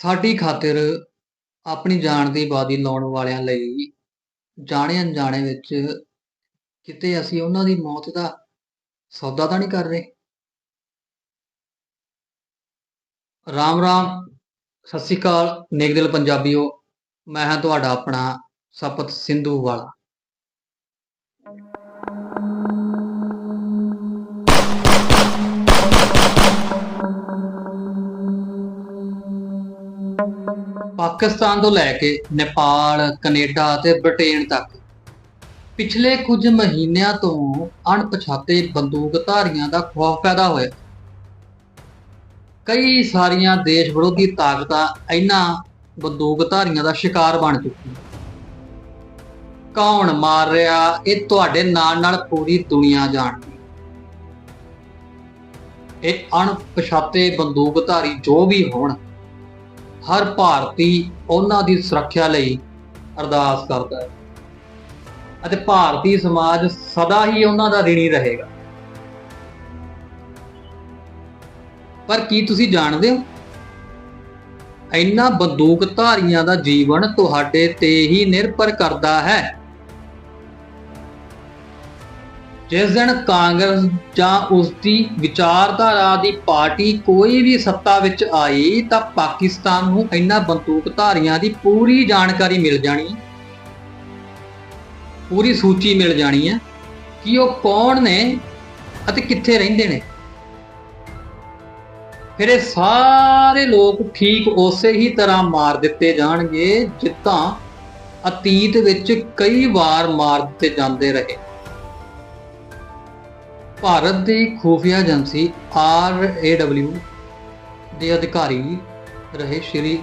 ਸਾਡੀ ਖਾਤਰ ਆਪਣੀ ਜਾਨ ਦੀ ਬਾਜ਼ੀ ਲਾਉਣ ਵਾਲਿਆਂ ਲਈ ਜਾਣੇ ਅਣਜਾਣੇ ਵਿੱਚ ਕਿਤੇ ਅਸੀਂ ਉਹਨਾਂ ਦੀ ਮੌਤ ਦਾ ਸੌਦਾ ਤਾਂ ਨਹੀਂ ਕਰ ਰਹੇ। ਰਾਮ ਰਾਮ, ਸਤਿ ਸ੍ਰੀ ਅਕਾਲ। ਨੇਕ ਦਿਲ ਪੰਜਾਬੀਓ, ਮੈਂ ਹਾਂ ਤੁਹਾਡਾ ਆਪਣਾ ਸਪਤ ਸਿੰਧੂ ਵਾਲਾ। ਪਾਕਿਸਤਾਨ ਤੋਂ ਲੈ ਕੇ ਨੇਪਾਲ, ਕੈਨੇਡਾ ਅਤੇ ਬ੍ਰਿਟੇਨ ਤੱਕ। ਪਿਛਲੇ ਕੁਝ ਮਹੀਨਿਆਂ ਤੋਂ ਅਣਪਛਾਤੇ ਬੰਦੂਕਧਾਰੀਆਂ ਦਾ ਖੌਫ ਪੈਦਾ ਹੋਇਆ। ਕਈ ਸਾਰੀਆਂ ਦੇਸ਼ ਵਿਰੋਧੀ ਤਾਕਤਾਂ ਇਹਨਾਂ ਬੰਦੂਕਧਾਰੀਆਂ ਦਾ ਸ਼ਿਕਾਰ ਬਣ ਚੁੱਕੀਆਂ। ਕੌਣ ਮਾਰ ਰਿਹਾ, ਇਹ ਤੁਹਾਡੇ ਨਾਲ ਨਾਲ ਪੂਰੀ ਦੁਨੀਆ ਜਾਣਦੀ। ਇਹ ਅਣਪਛਾਤੇ ਬੰਦੂਕਧਾਰੀ ਜੋ ਵੀ ਹੋਣ ਹਰ ਭਾਰਤੀ ਉਹਨਾਂ ਦੀ ਸੁਰੱਖਿਆ ਲਈ ਅਰਦਾਸ ਕਰਦਾ ਹੈ। ਅਤੇ ਭਾਰਤੀ ਸਮਾਜ ਸਦਾ ਹੀ ਉਹਨਾਂ ਦਾ ਰਿਣੀ ਰਹੇਗਾ। ਪਰ ਕੀ ਤੁਸੀਂ ਜਾਣਦੇ ਹੋ? ਇੰਨਾ ਬੰਦੂਕਧਾਰੀਆਂ ਦਾ ਜੀਵਨ ਤੁਹਾਡੇ ਤੇ ਹੀ ਨਿਰਭਰ ਕਰਦਾ ਹੈ। ਜਿਸ ਦਿਨ ਕਾਂਗਰਸ ਜਾਂ ਉਸ ਦੀ ਵਿਚਾਰਧਾਰਾ ਦੀ ਪਾਰਟੀ ਕੋਈ ਵੀ ਸੱਤਾ ਵਿੱਚ ਆਈ ਤਾਂ ਪਾਕਿਸਤਾਨ ਨੂੰ ਇਹਨਾਂ ਬੰਦੂਕਧਾਰੀਆਂ ਦੀ ਪੂਰੀ ਜਾਣਕਾਰੀ ਮਿਲ ਜਾਣੀ। ਪੂਰੀ ਸੂਚੀ ਮਿਲ ਜਾਣੀ ਹੈ ਕਿ ਉਹ ਕੌਣ ਨੇ ਅਤੇ ਕਿੱਥੇ ਰਹਿੰਦੇ ਨੇ। ਫਿਰ ਇਹ ਸਾਰੇ ਲੋਕ ਠੀਕ ਉਸੇ ਹੀ ਤਰ੍ਹਾਂ ਮਾਰ ਦਿੱਤੇ ਜਾਣਗੇ ਜਿੱਦਾਂ ਅਤੀਤ ਵਿੱਚ ਕਈ ਵਾਰ ਮਾਰ ਦਿੱਤੇ ਜਾਂਦੇ ਰਹੇ। ਭਾਰਤ ਦੀ ਖੂਫੀਆ ਏਜੰਸੀ ਆਰਏਡਬਲਿਊ ਦੇ ਅਧਿਕਾਰੀ ਰਹੇ ਸ਼੍ਰੀ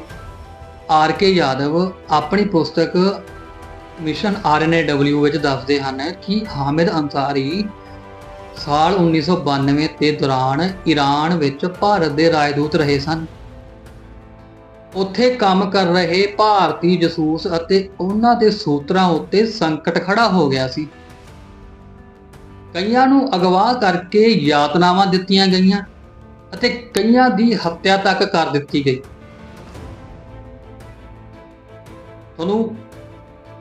ਆਰ ਕੇ ਯਾਦਵ ਆਪਣੀ ਪੁਸਤਕ ਮਿਸ਼ਨ ਆਰਐਨਏਡਬਲਿਊ ਵਿੱਚ ਦੱਸਦੇ ਹਨ ਕਿ ਹਾਮਿਦ ਅੰਸਾਰੀ ਸਾਲ 1992 ਦੇ ਦੌਰਾਨ ਈਰਾਨ ਵਿੱਚ ਭਾਰਤ ਦੇ ਰਾਜਦੂਤ ਰਹੇ ਸਨ। ਉੱਥੇ ਕੰਮ ਕਰ ਰਹੇ ਭਾਰਤੀ ਜਸੂਸ ਅਤੇ ਉਹਨਾਂ ਦੇ ਸੂਤਰਾਂ ਉੱਤੇ ਸੰਕਟ ਖੜਾ ਹੋ ਗਿਆ ਸੀ। ਕਈਆਂ ਨੂੰ ਅਗਵਾ ਕਰਕੇ ਯਾਤਨਾਵਾਂ ਦਿੱਤੀਆਂ ਗਈਆਂ ਅਤੇ ਕਈਆਂ ਦੀ ਹੱਤਿਆ ਤੱਕ ਕਰ ਦਿੱਤੀ ਗਈ। ਤੁਹਾਨੂੰ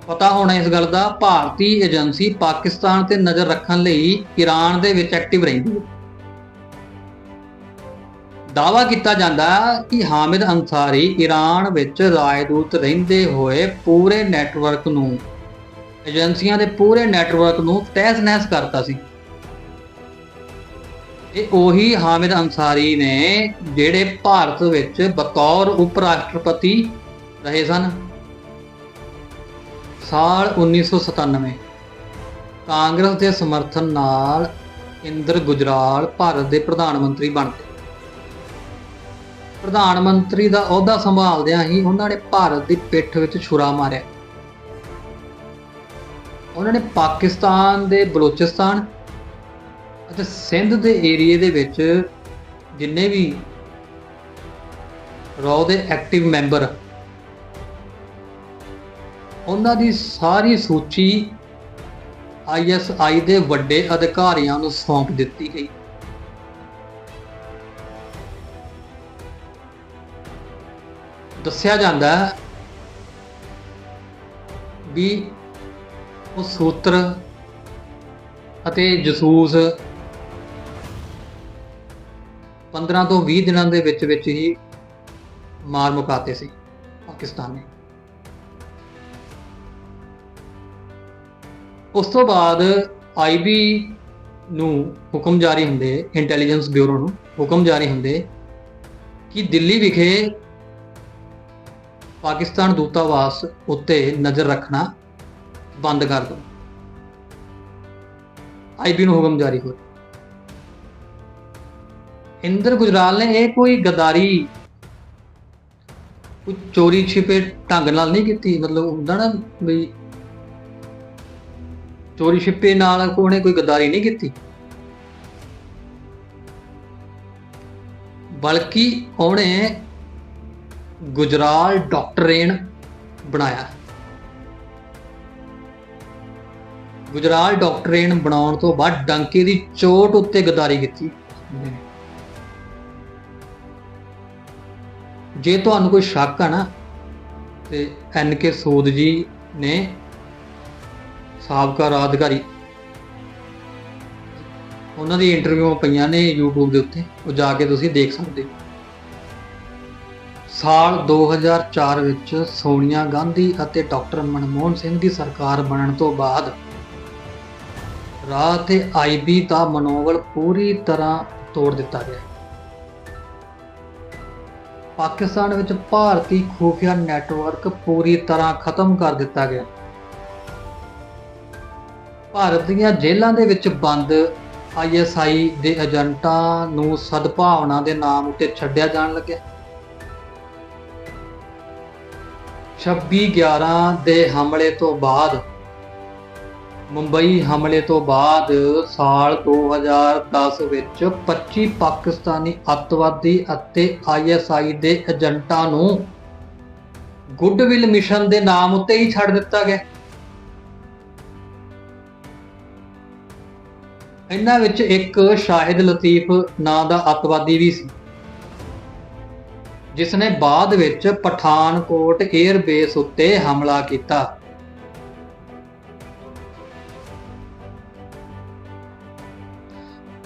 ਪਤਾ ਹੋਣਾ ਇਸ ਗੱਲ ਦਾ, ਭਾਰਤੀ ਏਜੰਸੀ ਪਾਕਿਸਤਾਨ ਤੇ ਨਜ਼ਰ ਰੱਖਣ ਲਈ ਈਰਾਨ ਦੇ ਵਿੱਚ ਐਕਟਿਵ ਰਹਿੰਦੀ ਹੈ। ਦਾਵਾ ਕੀਤਾ ਜਾਂਦਾ ਕਿ ਹਾਮਿਦ ਅੰਸਾਰੀ ਈਰਾਨ ਵਿੱਚ ਰਾਜਦੂਤ ਰਹਿੰਦੇ ਹੋਏ ਪੂਰੇ ਨੈਟਵਰਕ ਨੂੰ ਏਜੰਸੀਆਂ ਦੇ ਪੂਰੇ ਨੈਟਵਰਕ ਨੂੰ ਤਹਿਸ-ਨਹਿਸ ਕਰਤਾ ਸੀ। ਇਹ ਉਹੀ ਹਾਮਿਦ ਅੰਸਾਰੀ ਨੇ ਜਿਹੜੇ ਭਾਰਤ ਵਿੱਚ ਬਤੌਰ ਉਪ ਰਾਸ਼ਟਰਪਤੀ ਰਹੇ ਸਨ। ਸਾਲ 1997 ਕਾਂਗਰਸ ਦੇ ਸਮਰਥਨ ਨਾਲ ਇੰਦਰ ਗੁਜਰਾਲ ਭਾਰਤ ਦੇ ਪ੍ਰਧਾਨ ਮੰਤਰੀ ਬਣ ਗਏ। ਪ੍ਰਧਾਨ ਮੰਤਰੀ ਦਾ ਅਹੁਦਾ ਸੰਭਾਲਦਿਆਂ ਹੀ ਉਹਨਾਂ ਨੇ ਭਾਰਤ ਦੀ ਪਿੱਠ ਵਿੱਚ ਛੁਰਾ ਮਾਰਿਆ। ਉਹਨਾਂ ਨੇ ਪਾਕਿਸਤਾਨ ਦੇ ਬਲੋਚਿਸਤਾਨ ਅਤੇ ਸਿੰਧ ਦੇ ਏਰੀਏ ਦੇ ਵਿੱਚ ਜਿੰਨੇ ਵੀ ਰੌ ਦੇ ਐਕਟਿਵ ਮੈਂਬਰ, ਉਹਨਾਂ ਦੀ ਸਾਰੀ ਸੂਚੀ ਆਈਐਸਆਈ ਦੇ ਵੱਡੇ ਅਧਿਕਾਰੀਆਂ ਨੂੰ ਸੌਂਪ ਦਿੱਤੀ ਗਈ। ਦੱਸਿਆ ਜਾਂਦਾ ਹੈ ਵੀ ਉਹ ਸੂਤਰ ਅਤੇ ਜਸੂਸ 15 ਤੋਂ 20 ਦਿਨਾਂ ਦੇ ਵਿੱਚ ਵਿੱਚ ਹੀ ਮਾਰ ਮੁਕਾਤੇ ਸੀ ਪਾਕਿਸਤਾਨ ਨੇ। ਉਸ ਤੋਂ ਬਾਅਦ ਆਈਬੀ ਨੂੰ ਹੁਕਮ ਜਾਰੀ ਹੁੰਦੇ ਇੰਟੈਲੀਜੈਂਸ ਬਿਊਰੋ ਨੂੰ ਹੁਕਮ ਜਾਰੀ ਹੁੰਦੇ ਕਿ ਦਿੱਲੀ ਵਿਖੇ ਪਾਕਿਸਤਾਨ ਦੂਤਾਵਾਸ ਉੱਤੇ ਨਜ਼ਰ ਰੱਖਣਾ ਬੰਦ ਕਰ ਦਿਓ ਆਈਬੀ ਨੂੰ ਹੁਕਮ ਜਾਰੀ ਹੋਇਆ ਇੰਦਰ ਗੁਜਰਾਲ ਨੇ ਇਹ ਕੋਈ ਗਦਾਰੀ, ਕੋਈ ਚੋਰੀ ਛਿਪੇ ਢੰਗ ਨਾਲ ਨਹੀਂ ਕੀਤੀ। ਮਤਲਬ ਹੁੰਦਾ ਨਾ ਵੀ ਚੋਰੀ ਛਿਪੇ ਨਾਲ ਕੋਨੇ ਕੋਈ ਗਦਾਰੀ ਨਹੀਂ ਕੀਤੀ। ਬਲਕਿ ਉਹਨੇ ਗੁਜਰਾਲ ਡਾਕਟਰੇਨ ਬਣਾਇਆ। ਗੁਜਰਾਲ ਡਾਕਟਰੇਨ ਬਣਾਉਣ ਤੋਂ ਬਾਅਦ ਡੰਕੇ ਦੀ ਚੋਟ ਉੱਤੇ ਗਦਾਰੀ ਕੀਤੀ। ਜੇ ਤੁਹਾਨੂੰ ਕੋਈ ਸ਼ੱਕ ਆ ਨਾ, ਤੇ ਐਨ ਕੇ ਸੂਦ ਜੀ ਨੇ ਸਾਬਕਾ ਰਾਜ ਅਧਿਕਾਰੀ ਉਹਨਾਂ ਦੀ ਇੰਟਰਵਿਊ ਪਈਆਂ ਨੇ YouTube ਦੇ ਉੱਤੇ, ਉਹ ਜਾ ਕੇ ਤੁਸੀਂ ਦੇਖ ਸਕਦੇ ਹੋ। ਸਾਲ 2004 ਵਿੱਚ ਸੋਨੀਆ ਗਾਂਧੀ ਅਤੇ ਡਾਕਟਰ ਮਨਮੋਹਨ ਸਿੰਘ ਦੀ ਸਰਕਾਰ ਬਣਨ ਤੋਂ ਬਾਅਦ ਰਾਹ ਤੇ ਆਈਬੀ ਦਾ ਮਨੋਬਲ ਪੂਰੀ ਤਰ੍ਹਾਂ ਤੋੜ ਦਿੱਤਾ ਗਿਆ। ਪਾਕਿਸਤਾਨ ਵਿੱਚ ਭਾਰਤੀ ਖੂਫੀਆ ਨੈਟਵਰਕ ਪੂਰੀ ਤਰ੍ਹਾਂ ਖਤਮ ਕਰ ਦਿੱਤਾ ਗਿਆ। ਭਾਰਤ ਦੀਆਂ ਜੇਲ੍ਹਾਂ ਦੇ ਵਿੱਚ ਬੰਦ ਆਈਐਸਆਈ ਦੇ ਏਜੰਟਾਂ ਨੂੰ ਸਦਭਾਵਨਾ ਦੇ ਨਾਮ ਉੱਤੇ ਛੱਡਿਆ ਜਾਣ ਲੱਗਿਆ। 26/11 ਦੇ ਹਮਲੇ ਤੋਂ ਬਾਅਦ ਮੁੰਬਈ ਹਮਲੇ ਤੋਂ ਬਾਅਦ ਸਾਲ 2010 ਵਿੱਚ 25 ਪਾਕਿਸਤਾਨੀ ਅੱਤਵਾਦੀ ਅਤੇ ਆਈਐਸਆਈ ਦੇ ਏਜੰਟਾਂ ਨੂੰ ਗੁੱਡਵਿਲ ਮਿਸ਼ਨ ਦੇ ਨਾਮ ਉੱਤੇ ਹੀ ਛੱਡ ਦਿੱਤਾ ਗਿਆ। ਇਹਨਾਂ ਵਿੱਚ ਇੱਕ ਸ਼ਾਹਿਦ ਲਤੀਫ ਨਾਂ ਦਾ ਅੱਤਵਾਦੀ ਵੀ ਸੀ ਜਿਸ ਨੇ ਬਾਅਦ ਵਿੱਚ ਪਠਾਨਕੋਟ 에ਅਰ ਬੇਸ ਉੱਤੇ ਹਮਲਾ ਕੀਤਾ।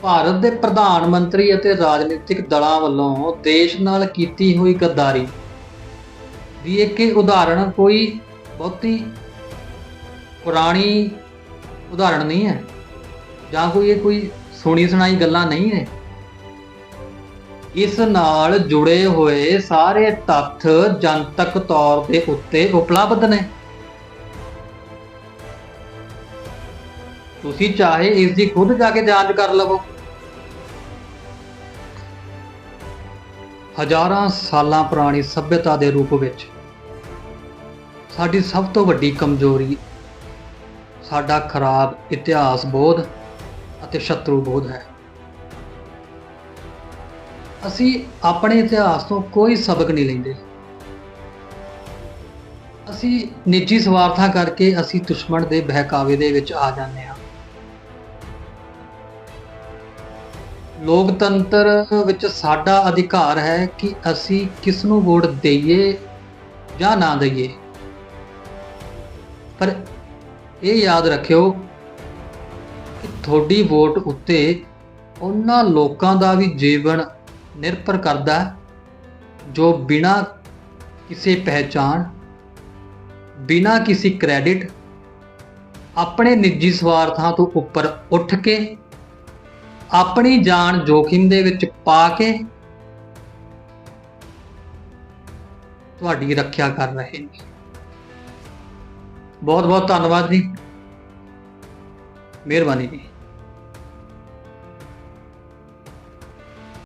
ਭਾਰਤ ਦੇ ਪ੍ਰਧਾਨ ਮੰਤਰੀ ਅਤੇ ਰਾਜਨੀਤਿਕ ਦਲਾਂ ਵੱਲੋਂ ਦੇਸ਼ ਨਾਲ ਕੀਤੀ ਹੋਈ ਗੱਦਾਰੀ। ਦੀ ਇੱਕ ਉਦਾਹਰਣ ਕੋਈ ਬਹੁਤੀ ਪੁਰਾਣੀ ਉਦਾਹਰਣ ਨਹੀਂ ਹੈ, ਜਾਂ ਕੋਈ ਇਹ ਕੋਈ ਸੁਣੀ ਸੁਣਾਈ ਗੱਲਾਂ ਨਹੀਂ ਨੇ ਇਸ ਨਾਲ ਜੁੜੇ ਹੋਏ ਸਾਰੇ ਤੱਥ ਜਨਤਕ ਤੌਰ ਦੇ ਉੱਤੇ ਉਪਲਬਧ ਨੇ। ਤੁਸੀਂ ਚਾਹੇ ਇਸ ਦੀ ਖੁਦ ਜਾ ਕੇ ਜਾਂਚ ਕਰ ਲਵੋ। ਹਜ਼ਾਰਾਂ ਸਾਲਾਂ ਪੁਰਾਣੀ ਸਭਿਅਤਾ ਦੇ ਰੂਪ ਵਿੱਚ ਸਾਡੀ ਸਭ ਤੋਂ ਵੱਡੀ ਕਮਜ਼ੋਰੀ, ਸਾਡਾ ਖਰਾਬ ਇਤਿਹਾਸ ਬੋਧ ਅਤੇ ਸ਼ਤਰੂ ਬੋਧ ਹੈ। ਅਸੀਂ ਆਪਣੇ ਇਤਿਹਾਸ ਤੋਂ ਕੋਈ ਸਬਕ ਨਹੀਂ ਲੈਂਦੇ। ਅਸੀਂ ਨਿੱਜੀ ਸਵਾਰਥਾਂ ਕਰਕੇ ਅਸੀਂ ਦੁਸ਼ਮਣ ਦੇ ਬਹਿਕਾਵੇ ਦੇ ਵਿੱਚ ਆ ਜਾਂਦੇ ਹਾਂ। ਲੋਕਤੰਤਰ ਵਿੱਚ ਸਾਡਾ ਅਧਿਕਾਰ ਹੈ ਕਿ ਅਸੀਂ ਕਿਸ ਨੂੰ ਵੋਟ ਦਈਏ ਜਾਂ ਨਾ ਦਈਏ। ਪਰ ਇਹ ਯਾਦ ਰੱਖਿਓ ਕਿ ਤੁਹਾਡੀ ਵੋਟ ਉੱਤੇ ਉਹਨਾਂ ਲੋਕਾਂ ਦਾ ਵੀ ਜੀਵਨ ਨਿਰਭਰ ਕਰਦਾ ਹੈ, ਜੋ ਬਿਨਾ ਕਿਸੇ ਪਹਿਚਾਨ ਬਿਨਾ ਕਿਸੇ ਕ੍ਰੈਡਿਟ, ਆਪਣੇ ਨਿੱਜੀ ਸਵਾਰਥਾਂ ਤੋਂ ਉੱਪਰ ਉੱਠ ਕੇ ਆਪਣੀ ਜਾਨ ਜੋਖਿਮ ਦੇ ਵਿੱਚ ਪਾ ਕੇ ਤੁਹਾਡੀ ਰੱਖਿਆ ਕਰ ਰਹੇ ਨੇ। ਬਹੁਤ ਬਹੁਤ ਧੰਨਵਾਦ ਜੀ। ਮਿਹਰਬਾਨੀ ਜੀ।